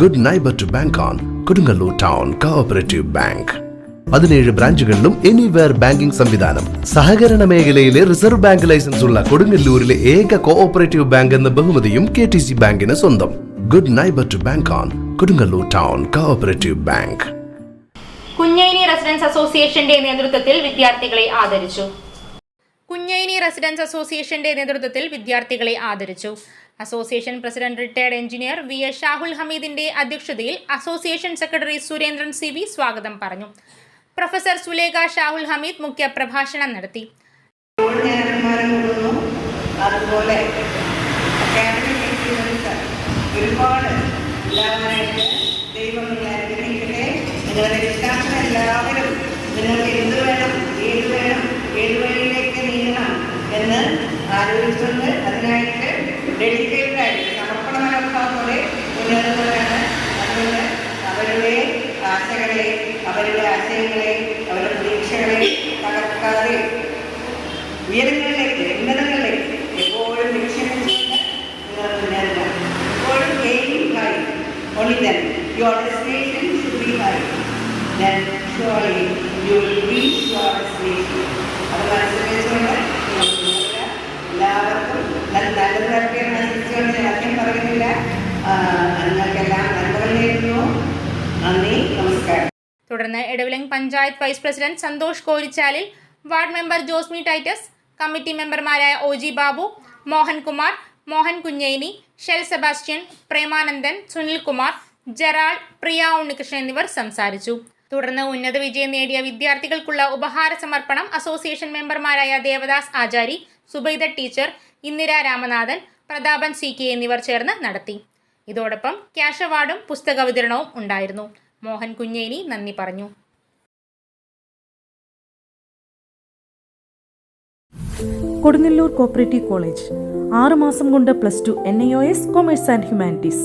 Good neighbour to bank on Kodungallur town cooperative bank പതിനേഴ് ബ്രാഞ്ചുകളിലും anywhere banking സംവിധാനം. സഹകരണ മേഖലയിലെ റിസർവ് ബാങ്ക് ലൈസൻസ് ഉള്ള കൊടുങ്ങല്ലൂരിലെ ഏക കോഓപ്പറേറ്റീവ് ബാങ്ക് എന്ന ബഹുമതിയും കെ ടി സി ബാങ്കിന് സ്വന്തം. Good neighbour to bank on Kodungallur town cooperative bank Kunjaini residence അസോസിയേഷന്റെ നേതൃത്വത്തിൽ വിദ്യാർത്ഥികളെ ആദരിച്ചു. കുഞ്ഞൈനി റെസിഡൻസ് അസോസിയേഷന്റെ നേതൃത്വത്തിൽ വിദ്യാർത്ഥികളെ ആദരിച്ചു. Association president retired engineer V S Shahul ഹമീദിന്റെ അധ്യക്ഷതയിൽ association secretary Surendran C V സ്വാഗതം പറഞ്ഞു. പ്രൊഫസർ സുലേഖ ഷാഹുൽ ഹമീദ് മുഖ്യ പ്രഭാഷണം നടത്തി. അതുപോലെ ഒരുപാട് ദൈവം എല്ലാവരും നിങ്ങൾക്ക് എന്ത് വേണം ഏത് വേണം ഏത് വഴിയിലേക്ക് നീങ്ങണം എന്ന് ആലോചിച്ചുകൊണ്ട് അതിനായിട്ട് ഡെഡിക്കേറ്റഡ് ആയിട്ട് സമർപ്പണ മനോഭാവത്തോടെ മുന്നേറുന്നവരാണ് അതുകൊണ്ട് അവരുടെ ആശകളെ അവരുടെ ആശയങ്ങളെ അവരുടെ പ്രതീക്ഷകളെ തകർക്കാതെ ഉയരങ്ങളിലേക്ക് ഉന്നതങ്ങളിലേക്ക് എപ്പോഴും ലക്ഷ്യമിട്ടുകൊണ്ട് നിങ്ങൾ മുന്നേറുക. എപ്പോഴും aim high only then your destination should be then surely you will reach your നമസ്കാരം. തുടർന്ന് Edavilangu panchayat vice president Santhosh Korichalil ward member Josmi Titus committee മെമ്പർമാരായ O G Babu Mohankumar Mohan Kunjeni shell Sebastian Premanandan Sunilkumar ജെറാൾ Priya Unnikrishnan എന്നിവർ സംസാരിച്ചു. തുടർന്ന് ഉന്നത വിജയം നേടിയ വിദ്യാർത്ഥികൾക്കുള്ള ഉപഹാര സമർപ്പണം അസോസിയേഷൻ മെമ്പർമാരായ Devadas Achari Subaida teacher Indira Ramanathan Prathapan C K എന്നിവർ ചേർന്ന് നടത്തി. ഇതോടൊപ്പം ക്യാഷ് അവാർഡും പുസ്തക വിതരണവും ഉണ്ടായിരുന്നു. മോഹൻ കുഞ്ഞേനി നന്ദി പറഞ്ഞു. Kodungallur cooperative college. ആറ് മാസം കൊണ്ട് plus two N I O S commerce and humanities.